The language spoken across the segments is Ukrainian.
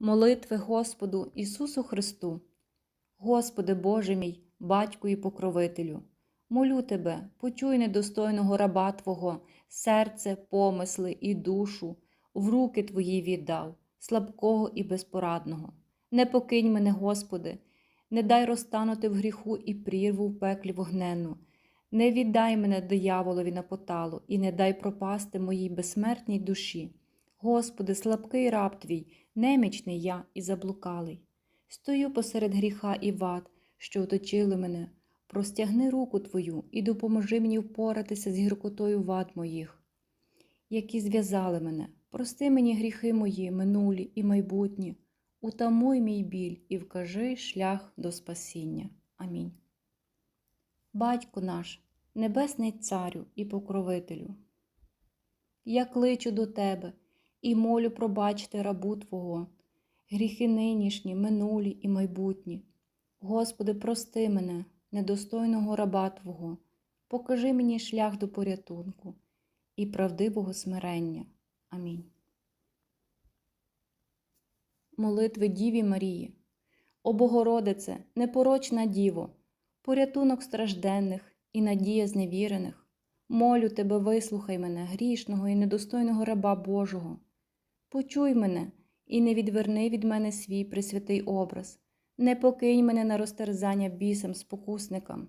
Молитви Господу Ісусу Христу. Господи Боже мій, Батьку і Покровителю, молю Тебе, почуй недостойного раба Твого, серце, помисли і душу, в руки Твої віддав, слабкого і безпорадного. Не покинь мене, Господи, не дай розтанути в гріху і прірву в пеклі вогненну. Не віддай мене дияволові на поталу і не дай пропасти моїй безсмертній душі. Господи, слабкий раб Твій, немічний я і заблукалий. Стою посеред гріха і вад, що оточили мене. Простягни руку Твою і допоможи мені впоратися з гіркотою вад моїх, які зв'язали мене. Прости мені гріхи мої, минулі і майбутні. Утамуй мій біль і вкажи шлях до спасіння. Амінь. Батько наш, Небесний Царю і Покровителю, я кличу до Тебе і молю пробачити рабу Твого, гріхи нинішні, минулі і майбутні. Господи, прости мене, недостойного раба Твого, покажи мені шлях до порятунку і правдивого смирення. Амінь. Молитви Діві Марії, О Богородице, непорочна Діво, порятунок стражденних і надія зневірених. Молю тебе, вислухай мене, грішного і недостойного раба Божого. Почуй мене і не відверни від мене свій пресвятий образ, не покинь мене на розтерзання бісам, спокусникам.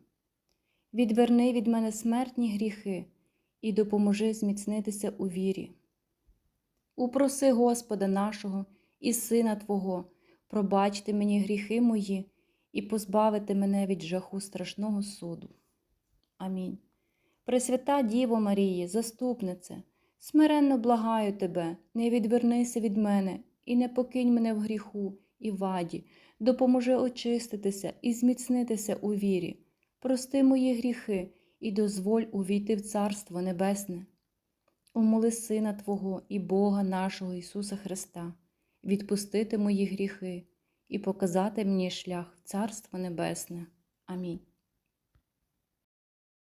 Відверни від мене смертні гріхи і допоможи зміцнитися у вірі. Упроси Господа нашого і Сина Твого, пробачте мені гріхи мої і позбавити мене від жаху страшного суду. Амінь. Пресвята Діво Марії, заступнице, смиренно благаю тебе, не відвернися від мене і не покинь мене в гріху і ваді, допоможи очиститися і зміцнитися у вірі, прости мої гріхи і дозволь увійти в Царство Небесне. Умоли Сина Твого і Бога нашого Ісуса Христа, відпустити мої гріхи і показати мені шлях в Царство Небесне. Амінь.